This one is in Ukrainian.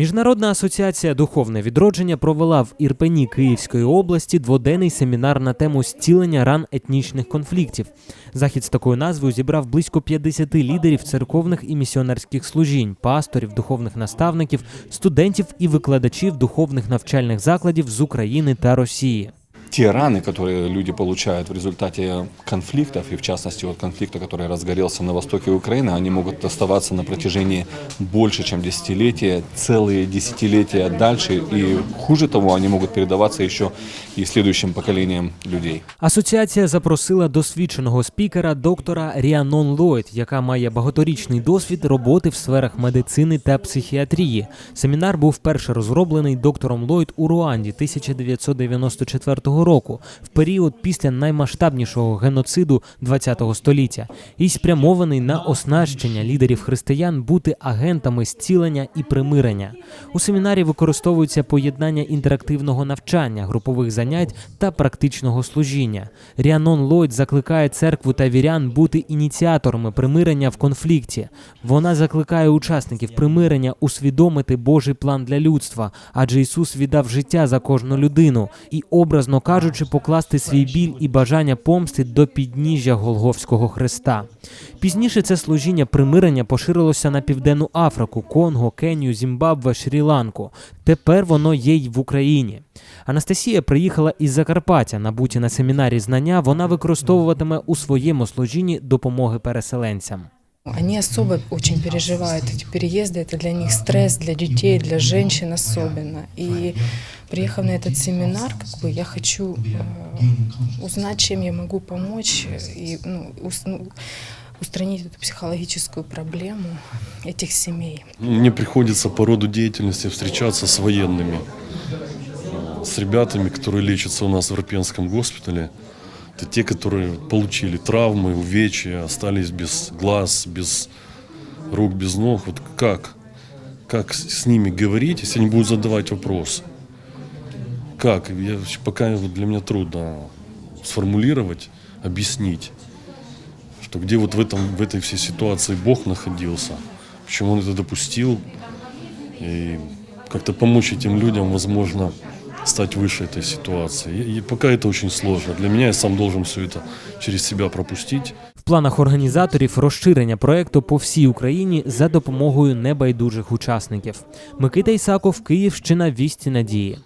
Міжнародна асоціація Духовне відродження провела в Ірпені Київської області дводенний семінар на тему зцілення ран етнічних конфліктів. Захід з такою назвою зібрав близько 50 лідерів церковних і місіонерських служінь, пасторів, духовних наставників, студентів і викладачів духовних навчальних закладів з України та Росії те раны, которые люди получают в результате конфликтов, и в частности вот конфликта, который разгорелся на востоке Украины, они могут оставаться на протяжении больше, чем десятилетия, целые десятилетия дальше, и хуже того, они могут передаваться еще и следующим поколениям людей. Асоціація запросила досвідченого спікера доктора Ріанон Ллойд, яка має багаторічний досвід роботи в сферах медицини та психіатрії. Семінар був вперше розроблений доктором Ллойд у Руанді 1994 року, в період після наймасштабнішого геноциду ХХ століття, і спрямований на оснащення лідерів християн бути агентами зцілення і примирення. У семінарі використовується поєднання інтерактивного навчання, групових занять та практичного служіння. Ріанон Ллойд закликає церкву та вірян бути ініціаторами примирення в конфлікті. Вона закликає учасників примирення усвідомити Божий план для людства, адже Ісус віддав життя за кожну людину і, образно кажучи, покласти свій біль і бажання помсти до підніжжя Голговського Христа. Пізніше це служіння примирення поширилося на Південну Африку, Конго, Кенію, Зімбабве, Шрі-Ланку. Тепер воно є й в Україні. Анастасія приїхала із Закарпаття. Набуті на семінарі знання вона використовуватиме у своєму служінні допомоги переселенцям. Они особо очень переживают эти переезды. Это для них стресс, для детей, для женщин особенно. И приехав на этот семинар, как бы я хочу э, узнать, чем я могу помочь и ну, ус- ну, устранить эту психологическую проблему этих семей. Мне приходится по роду деятельности встречаться с военными, э, с ребятами, которые лечатся у нас в Ирпенском госпитале. Это те, которые получили травмы, увечья, остались без глаз, без рук, без ног. Вот как? Как с ними говорить, если они будут задавать вопросы? Как? Я, пока вот для меня трудно сформулировать, объяснить, что где вот в, этом, в этой всей ситуации Бог находился, почему Он это допустил, и как-то помочь этим людям, возможно, стать выше этой ситуации. И, и пока это очень сложно. Для меня я сам должен все это через себя пропустить. В планах організаторів розширення проекту по всій Україні за допомогою небайдужих учасників. Микита Ісаков, Київщина, Вісті Надії.